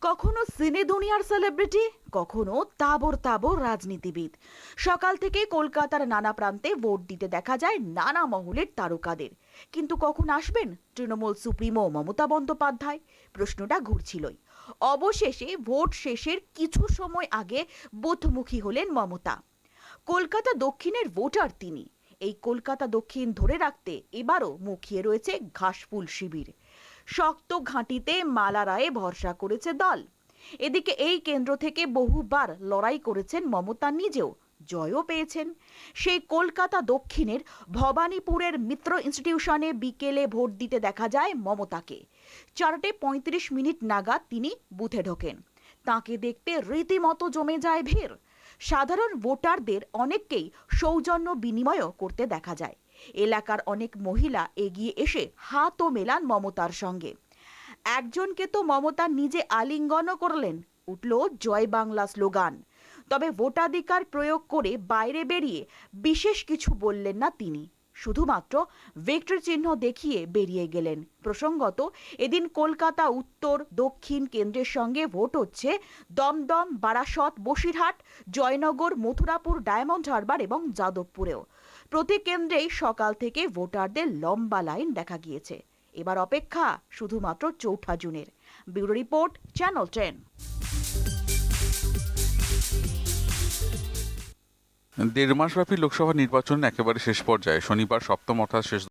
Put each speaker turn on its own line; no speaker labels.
কখনো সিনে দুনিয়ার সেলিব্রিটি কখনো তাবর তাবর রাজনীতিবিদ। সকাল থেকে কলকাতার নানা প্রান্তে ভোট দিতে দেখা যায় নানা মহলের তারকাদের। কিন্তু কখন আসবেন তৃণমূল সুপ্রিমো মমতা বন্দ্যোপাধ্যায়? প্রশ্নটা ঘুরছিলই। অবশেষে ভোট শেষের কিছু সময় আগে বোধমুখী হলেন মমতা। কলকাতা দক্ষিণের ভোটার তিনি। এই কলকাতা দক্ষিণ ধরে রাখতে এবারও মুখিয়ে রয়েছে ঘাসফুল শিবির। শক্ত ঘাঁটিতে মালা রায়ে ভরসা করেছে দল। এদিকে এই কেন্দ্র থেকে বহুবার লড়াই করেছেন মমতা নিজেও, জয়ও পেয়েছেন। সেই কলকাতা দক্ষিণের ভবানীপুরের মিত্র ইনস্টিটিউশনে বিকেলে ভোট দিতে দেখা যায় মমতাকে। চারটে পঁয়ত্রিশ মিনিট নাগাদ তিনি বুথে ঢোকেন। তাকে দেখতে রীতিমতো জমে যায় ভিড়। সাধারণ ভোটারদের অনেককেই সৌজন্য বিনিময়ও করতে দেখা যায়। এলাকার অনেক মহিলা এগিয়ে এসে হাতও মেলান মমতার সঙ্গে। একজনকে তো মমতা নিজে আলিঙ্গনও করলেন, উঠল জয় বাংলা স্লোগান। তবে ভোটাধিকার প্রয়োগ করে বাইরে বেরিয়ে বিশেষ কিছু বললেন না তিনি। শুধুমাত্র ভিক্টর চিহ্ন দেখিয়ে বেরিয়ে গেলেন। প্রসঙ্গত, এদিন কলকাতা, উত্তর, দক্ষিণ কেন্দ্রের সঙ্গে ভোট হচ্ছে দমদম, বারাসত, বসিরহাট, জয়নগর, মথুরাপুর, ডায়মন্ড হারবার এবং যাদবপুরেও। প্রতি কেন্দ্রেই সকাল থেকে ভোটারদের লম্বা লাইন দেখা গিয়েছে। এবার অপেক্ষা শুধুমাত্র চৌঠা জুনের। Bureau report, channel ten.
দেড় মাসব্যাপী লোকসভা নির্বাচন একেবারে শেষ পর্যায়ে। শনিবার সপ্তম অর্থাৎ শেষ